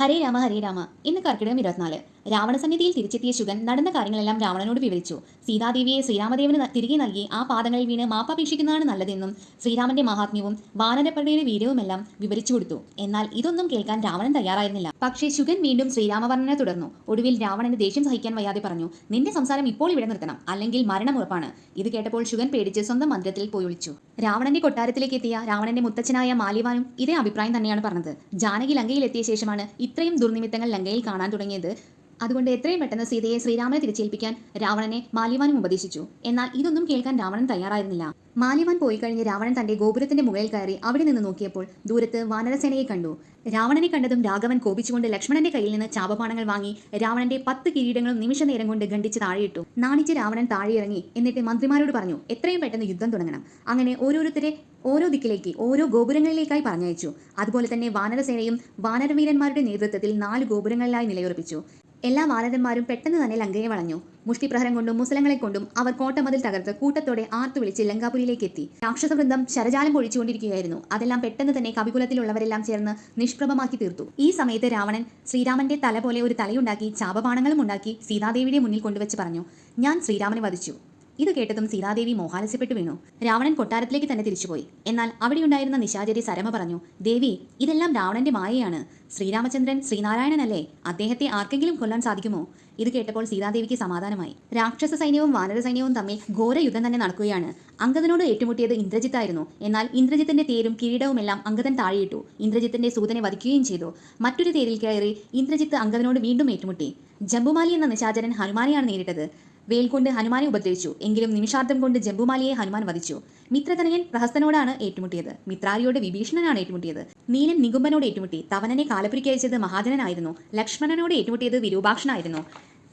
ഹരേ രാമ ഹരേ രാമ. ഇന്ന് കർക്കിടകം ഇരുപത്തിനാല്. രാവണസന്നിധിയിൽ തിരിച്ചെത്തിയ ശുഗൻ നടന്ന കാര്യങ്ങളെല്ലാം രാവണനോട് വിവരിച്ചു. സീതാദേവിയെ ശ്രീരാമദേവന് തിരികെ നൽകി ആ പാദങ്ങളിൽ വീണ് മാപ്പാപേക്ഷിക്കുന്നതാണ് നല്ലതെന്നും ശ്രീരാമന്റെ മഹാത്മ്യവും വാനരപ്പടയുടെ വീര്യവുമെല്ലാം വിവരിച്ചു കൊടുത്തു. എന്നാൽ ഇതൊന്നും കേൾക്കാൻ രാവണൻ തയ്യാറായിരുന്നില്ല. പക്ഷേ ശുഗൻ വീണ്ടും ശ്രീരാമവർണനെ തുടർന്നു. ഒടുവിൽ രാവണന് ദേഷ്യം സഹിക്കാൻ വയ്യാതെ പറഞ്ഞു നിന്റെ സംസാരം ഇപ്പോൾ ഇവിടെ നിർത്തണം അല്ലെങ്കിൽ മരണം ഉറപ്പാണ്. ഇത് കേട്ടപ്പോൾ ശുഗൻ പേടിച്ച് സ്വന്തം മന്ദിരത്തിൽ പോയി ഒളിച്ചു. രാവണന്റെ കൊട്ടാരത്തിലേക്ക് എത്തിയ രാവണന്റെ മുത്തച്ഛനായ മാലിവാനും ഇതേ അഭിപ്രായം തന്നെയാണ് പറഞ്ഞത്. ജാനകി ലങ്കയിലെത്തിയ ശേഷമാണ് ഇത്രയും ദുർനിമിത്തങ്ങൾ ലങ്കയിൽ കാണാൻ തുടങ്ങിയത്. അതുകൊണ്ട് എത്രയും പെട്ടെന്ന് സീതയെ ശ്രീരാമനെ തിരിച്ചേൽപ്പിക്കാൻ രാവണനെ മാലിവാനും ഉപദേശിച്ചു. എന്നാൽ ഇതൊന്നും കേൾക്കാൻ രാവണൻ തയ്യാറായിരുന്നില്ല. മാലിവാൻ പോയി കഴിഞ്ഞ് രാവണൻ തന്റെ ഗോപുരത്തിന്റെ മുകളിൽ കയറി അവിടെ നിന്ന് നോക്കിയപ്പോൾ ദൂരത്ത് വാനരസേനയെ കണ്ടു. രാവണനെ കണ്ടതും രാഘവൻ കോപിച്ചുകൊണ്ട് ലക്ഷ്മണന്റെ കയ്യിൽ നിന്ന് ചാപപാണങ്ങൾ വാങ്ങി രാവണന്റെ പത്ത് കിരീടങ്ങളും നിമിഷ നേരം കൊണ്ട് ഖണ്ഡിച്ച് താഴെയിട്ടു. നാണിച്ച് രാവണൻ താഴെയിറങ്ങി എന്നിട്ട് മന്ത്രിമാരോട് പറഞ്ഞു എത്രയും പെട്ടെന്ന് യുദ്ധം തുടങ്ങണം. അങ്ങനെ ഓരോരുത്തരെ ഓരോ ദിക്കിലേക്ക് ഓരോ ഗോപുരങ്ങളിലേക്കായി പറഞ്ഞയച്ചു. അതുപോലെ തന്നെ വാനരസേനയും വാനരവീരന്മാരുടെ നേതൃത്വത്തിൽ നാല് ഗോപുരങ്ങളിലായി നിലയുറപ്പിച്ചു. എല്ലാ വാനരന്മാരും പെട്ടെന്ന് തന്നെ ലങ്കയെ വളഞ്ഞു. മുഷ്ടിപ്രഹരം കൊണ്ടും മുസലങ്ങളെ കൊണ്ടും അവർ കോട്ടമതിൽ തകർത്ത് കൂട്ടത്തോടെ ആർത്തു വിളിച്ച് ലങ്കാപുരിയിലേക്ക് എത്തി. രാക്ഷസവൃന്ദം ശരജാലം പൊഴിച്ചുകൊണ്ടിരിക്കുകയായിരുന്നു. അതെല്ലാം പെട്ടെന്ന് തന്നെ കവികുലത്തിലുള്ളവരെല്ലാം ചേർന്ന് നിഷ്പ്രഭമാക്കി തീർത്തു. ഈ സമയത്ത് രാവണൻ ശ്രീരാമന്റെ തല പോലെ ഒരു തലയുണ്ടാക്കി ചാപബാണങ്ങളും ഉണ്ടാക്കി സീതാദേവിയുടെ മുന്നിൽ കൊണ്ടുവച്ച് പറഞ്ഞു. ഞാൻ ശ്രീരാമനെ വധിച്ചു. ഇത് കേട്ടതും സീതാദേവി മോഹാലസ്യപ്പെട്ടു വീണു. രാവണൻ കൊട്ടാരത്തിലേക്ക് തന്നെ തിരിച്ചുപോയി. എന്നാൽ അവിടെയുണ്ടായിരുന്ന നിശാചരി സരമ പറഞ്ഞു ദേവി ഇതെല്ലാം രാവണന്റെ മായയാണ്. ശ്രീരാമചന്ദ്രൻ ശ്രീനാരായണനല്ലേ? അദ്ദേഹത്തെ ആർക്കെങ്കിലും കൊല്ലാൻ സാധിക്കുമോ? ഇത് കേട്ടപ്പോൾ സീതാദേവിക്ക് സമാധാനമായി. രാക്ഷസ സൈന്യവും വാനര സൈന്യവും തമ്മിൽ ഘോര യുദ്ധം തന്നെ നടക്കുകയാണ്. അങ്കദനോട് ഏറ്റുമുട്ടിയത് ഇന്ദ്രജിത്തായിരുന്നു എന്നാൽ ഇന്ദ്രജിത്തിന്റെ തേരും കിരീടവുമെല്ലാം അങ്കദൻ താഴെയിട്ടു. ഇന്ദ്രജിത്തിന്റെ സൂതനെ വധിക്കുകയും ചെയ്തു. മറ്റൊരു തേരിൽ കയറി ഇന്ദ്രജിത്ത് അങ്കദനോട് വീണ്ടും ഏറ്റുമുട്ടി. ജംബുമാലി എന്ന നിശാചരൻ ഹനുമാനെയാണ് നേരിട്ടത്. വേൽ കൊണ്ട് ഹനുമാനെ ഉപദ്രവിച്ചു. എങ്കിലും നിമിഷാർത്ഥം കൊണ്ട് ജംബുമാലിയെ ഹനുമാൻ വധിച്ചു. മിത്രതനയൻ പ്രഹസ്തനോടാണ് ഏറ്റുമുട്ടിയത്. മിത്രാരിയോട് വിഭീഷണനാണ് ഏറ്റുമുട്ടിയത്. നീലൻ നികുംബനോട് ഏറ്റുമുട്ടി. തവനനെ കാലപ്പുരിക്ക് അയച്ചത് മഹാജനനായിരുന്നു. ലക്ഷ്മണനോട് ഏറ്റുമുട്ടിയത് വിരൂപാക്ഷനായിരുന്നു.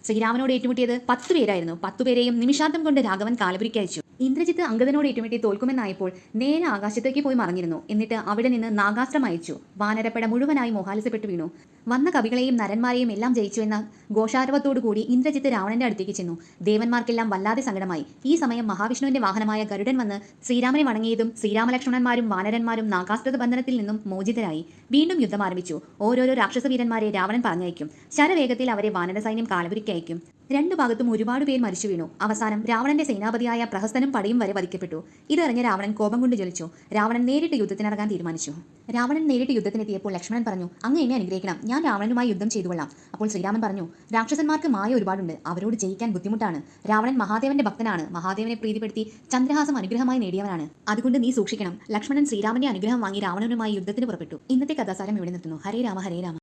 ശ്രീരാമനോട് ഏറ്റുമുട്ടിയത് പത്തു പേരായിരുന്നു പത്തുപേരെയും നിമിഷാർത്ഥം കൊണ്ട് രാഘവൻ കാലപുരിക്കയച്ചു ഇന്ദ്രജിത്ത് അങ്കദനോട് ഏറ്റുമുട്ടി തോൽക്കുമെന്നായപ്പോൾ നേരെ ആകാശത്തേക്ക് പോയി മറിഞ്ഞിരുന്നു. എന്നിട്ട് അവിടെ നിന്ന് നാഗാസ്ത്രം അയച്ചു. വാനരപ്പട മുഴുവനായി മോഹാലസപ്പെട്ടു വീണു. വന്ന കവികളെയും നരന്മാരെയും എല്ലാം ജയിച്ചു എന്ന ഘോഷാരവത്തോടുകൂടി ഇന്ദ്രജിത്ത് രാവണന്റെ അടുത്തേക്ക് ചെന്നു. ദേവന്മാർക്കെല്ലാം വല്ലാതെ സങ്കടമായി. ഈ സമയം മഹാവിഷ്ണുവിന്റെ വാഹനമായ ഗരുഡൻ വന്ന് ശ്രീരാമനെ വണങ്ങിയതും ശ്രീരാമലക്ഷ്മണന്മാരും വാനരന്മാരും നാഗാസ്ത്ര ബന്ധനത്തിൽ നിന്നും മോചിതരായി. വീണ്ടും യുദ്ധം ആരംഭിച്ചു. ഓരോരോ രാക്ഷസവീരന്മാരെ രാവണൻ പറഞ്ഞയക്കും. ശരവേഗത്തിൽ അവരെ വാനര സൈന്യം കാലപുരിക്കയക്കും രണ്ടു ഭാഗത്തും ഒരുപാട് പേർ മരിച്ചു വീണു. അവസാനം രാവണന്റെ സേനാപതിയായ പ്രഹസ്തനും പടയും വരെ വധിക്കപ്പെട്ടു. ഇതറിഞ്ഞ രാവണൻ കോപം കൊണ്ട് ജലിച്ചു രാവണൻ നേരിട്ട് യുദ്ധത്തിനിറങ്ങാൻ തീരുമാനിച്ചു. രാവണൻ നേരിട്ട് യുദ്ധത്തിനെത്തിയപ്പോൾ ലക്ഷ്മണൻ പറഞ്ഞു അങ്ങ് എന്നെ അനുഗ്രഹിക്കണം. ഞാൻ രാവണനുമായി യുദ്ധം ചെയ്തു കൊള്ളാം. അപ്പോൾ ശ്രീരാമൻ പറഞ്ഞു രാക്ഷസന്മാർക്ക് മായ ഒരുപാടുണ്ട്. അവരോട് ജയിക്കാൻ ബുദ്ധിമുട്ടാണ്. രാവണൻ മഹാദേവന്റെ ഭക്തനാണ്. മഹാദേവനെ പ്രീതിപ്പെടുത്തി ചന്ദ്രഹാസം അനുഗ്രഹമായി നേടിയവനാണ്. അതുകൊണ്ട് നീ സൂക്ഷിക്കണം. ലക്ഷ്മണൻ ശ്രീരാമന്റെ അനുഗ്രഹം വാങ്ങി രാവണനുമായി യുദ്ധത്തിന് പുറപ്പെട്ടു. ഇന്നത്തെ കഥാസാരം ഇവിടെ നിർത്തുന്നു. ഹരേ രാമ ഹരേ രാമ.